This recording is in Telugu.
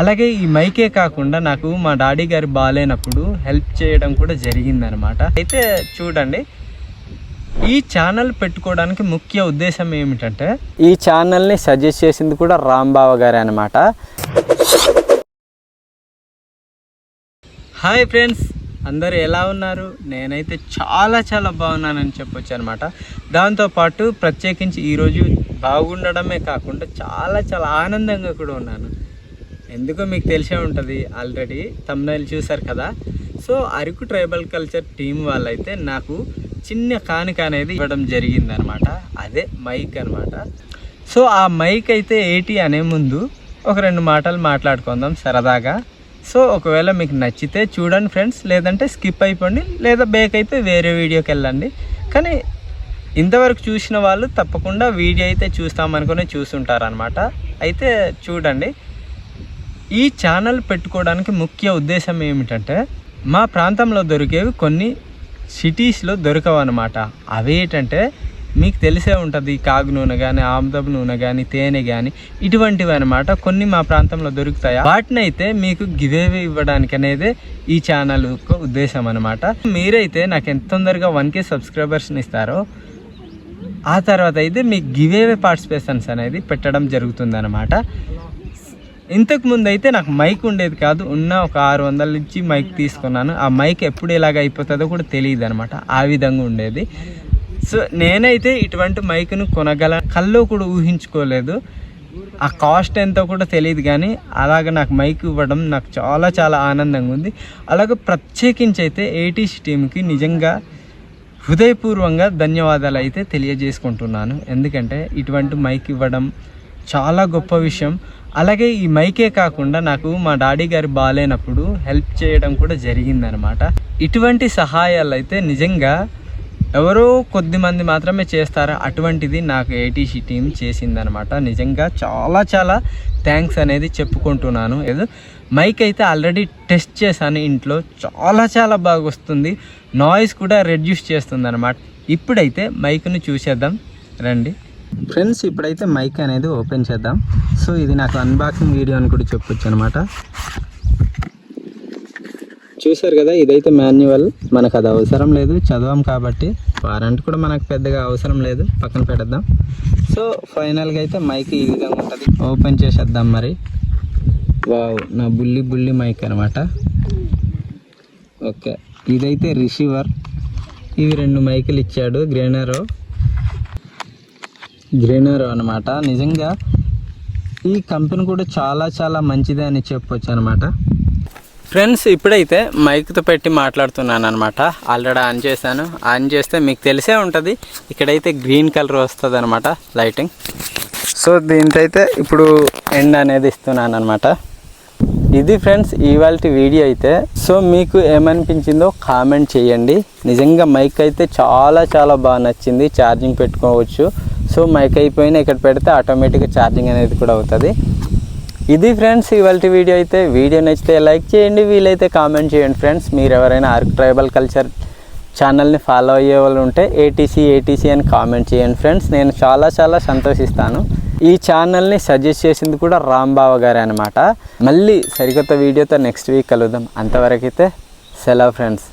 అలాగే ఈ మైకే కాకుండా నాకు మా డాడీ గారు బాగాలేనప్పుడు హెల్ప్ చేయడం కూడా జరిగిందనమాట అయితే చూడండి ఈ ఛానల్ పెట్టుకోవడానికి ముఖ్య ఉద్దేశం ఏమిటంటే ఈ ఛానల్ని సజెస్ట్ చేసింది కూడా రాంబావ గారే అనమాట హాయ్ ఫ్రెండ్స్ అందరు ఎలా ఉన్నారు? నేనైతే చాలా చాలా బాగున్నానని చెప్పొచ్చు అనమాట దాంతోపాటు ప్రత్యేకించి ఈరోజు బాగుండడమే కాకుండా చాలా చాలా ఆనందంగా కూడా ఉన్నాను. ఎందుకో మీకు తెలిసే ఉంటుంది ఆల్రెడీ తమ్నైల్ చూసారు కదా. So Araku tribal culture team వాళ్ళైతే నాకు చిన్న కానుక అనేది ఇవ్వడం జరిగిందనమాట. అదే మైక్ అనమాట. సో ఆ మైక్ అయితే ఏటి అనే ముందు ఒక రెండు మాటలు మాట్లాడుకుందాం సరదాగా. సో ఒకవేళ మీకు నచ్చితే చూడండి ఫ్రెండ్స్ లేదంటే స్కిప్ అయిపోండి లేదా బేక్ అయితే వేరే వీడియోకి వెళ్ళండి. కానీ ఇంతవరకు చూసిన వాళ్ళు తప్పకుండా వీడియో అయితే చూస్తామనుకుని చూస్తుంటారనమాట అయితే చూడండి ఈ ఛానల్ పెట్టుకోవడానికి ముఖ్య ఉద్దేశం ఏమిటంటే మా ప్రాంతంలో దొరికేవి కొన్ని సిటీస్లో దొరకవు అనమాట అవి ఏంటంటే మీకు తెలిసే ఉంటుంది కాగు నూనె కానీ ఆముదపు నూనె కానీ తేనె కానీ ఇటువంటివి అనమాట కొన్ని మా ప్రాంతంలో దొరుకుతాయి? వాటిని అయితే మీకు గివేవి ఇవ్వడానికి అనేది ఈ ఛానల్ యొక్క ఉద్దేశం అనమాట మీరైతే నాకు ఎంత తొందరగా వన్ కే సబ్స్క్రైబర్స్ని ఇస్తారో ఆ తర్వాత అయితే మీకు గివేవే పార్టిసిపేషన్స్ అనేది పెట్టడం జరుగుతుంది అనమాట ఇంతకు ముందు అయితే నాకు మైక్ ఉండేది కాదు. ఉన్న ఒక ఆరు వందల నుంచి మైక్ తీసుకున్నాను. ఆ మైక్ ఎప్పుడు ఎలాగ అయిపోతుందో కూడా తెలియదు అనమాట ఆ విధంగా ఉండేది. సో నేనైతే ఇటువంటి మైక్ను కొనగల కల్లో కూడా ఊహించుకోలేదు. ఆ కాస్ట్ ఎంతో కూడా తెలియదు కానీ అలాగ నాకు మైక్ ఇవ్వడం నాకు చాలా చాలా ఆనందంగా ఉంది. అలాగే ప్రత్యేకించి అయితే ఏటీసీ టీంకి నిజంగా హృదయపూర్వంగా ధన్యవాదాలు అయితే తెలియజేసుకుంటున్నాను. ఎందుకంటే ఇటువంటి మైక్ ఇవ్వడం చాలా గొప్ప విషయం. అలాగే ఈ మైకే కాకుండా నాకు మా డాడీ గారు బాగాలేనప్పుడు హెల్ప్ చేయడం కూడా జరిగిందనమాట ఇటువంటి సహాయాలు అయితే నిజంగా ఎవరో కొద్ది మంది మాత్రమే చేస్తారు అటువంటిది నాకు ఏటీసీ టీం చేసిందనమాట నిజంగా చాలా చాలా థ్యాంక్స్ అనేది చెప్పుకుంటున్నాను. ఏదో మైక్ అయితే ఆల్రెడీ టెస్ట్ చేశాను ఇంట్లో. చాలా చాలా బాగా వస్తుంది. నాయిస్ కూడా రెడ్యూస్ చేస్తుంది అనమాట ఇప్పుడైతే మైక్ను చూసేద్దాం. రండి. ఫ్రెండ్స్ ఇప్పుడైతే మైక్ అనేది ఓపెన్ చేద్దాం. సో ఇది నాకు అన్బాక్సింగ్ వీడియో అని కూడా చెప్పొచ్చు అనమాట చూసారు కదా ఇదైతే మాన్యువల్ మనకు అది అవసరం లేదు చదవం కాబట్టి. వారంట్ కూడా మనకు పెద్దగా అవసరం లేదు పక్కన పెడద్దాం సో ఫైనల్గా అయితే మైక్ ఈ విధంగా ఉంటుంది. ఓపెన్ చేసేద్దాం మరి. వావ్ నా బుల్లి బుల్లి మైక్ అనమాట ఓకే ఇదైతే రిసీవర్ ఇవి రెండు మైకులు ఇచ్చాడు గ్రేనరో గ్రీనర్ అనమాట నిజంగా ఈ కంపెనీ కూడా చాలా చాలా మంచిదే అని చెప్పొచ్చు అనమాట ఫ్రెండ్స్ ఇప్పుడైతే మైక్తో పెట్టి మాట్లాడుతున్నాను అనమాట ఆల్రెడీ ఆన్ చేశాను. ఆన్ చేస్తే మీకు తెలిసే ఉంటుంది. ఇక్కడైతే గ్రీన్ కలర్ వస్తుంది అనమాట లైటింగ్. సో దీంతో ఇప్పుడు ఎండ్ అనేది ఇస్తున్నాను అనమాట ఇది ఫ్రెండ్స్ ఇవాళ వీడియో అయితే. సో మీకు ఏమనిపించిందో కామెంట్ చేయండి. నిజంగా మైక్ అయితే చాలా చాలా బాగా నచ్చింది. ఛార్జింగ్ పెట్టుకోవచ్చు. సో మైక్ అయిపోయినా ఇక్కడ పెడితే ఆటోమేటిక్గా ఛార్జింగ్ అనేది కూడా అవుతుంది. ఇది ఫ్రెండ్స్ ఇవాళ వీడియో అయితే వీడియో నచ్చితే లైక్ చేయండి వీలైతే కామెంట్ చేయండి ఫ్రెండ్స్ మీరు ఎవరైనా ఆర్క్ ట్రైబల్ కల్చర్ ఛానల్ని ఫాలో అయ్యే వాళ్ళు ఉంటే ఏటీసీ ఏటీసీ అని కామెంట్ చేయండి ఫ్రెండ్స్ నేను చాలా చాలా సంతోషిస్తాను. ఈ ఛానల్ని సజెస్ట్ చేసింది కూడా రాంబావ గారే అనమాట మళ్ళీ సరికొత్త వీడియోతో నెక్స్ట్ వీక్ కలుద్దాం. అంతవరకైతే సెలవు ఫ్రెండ్స్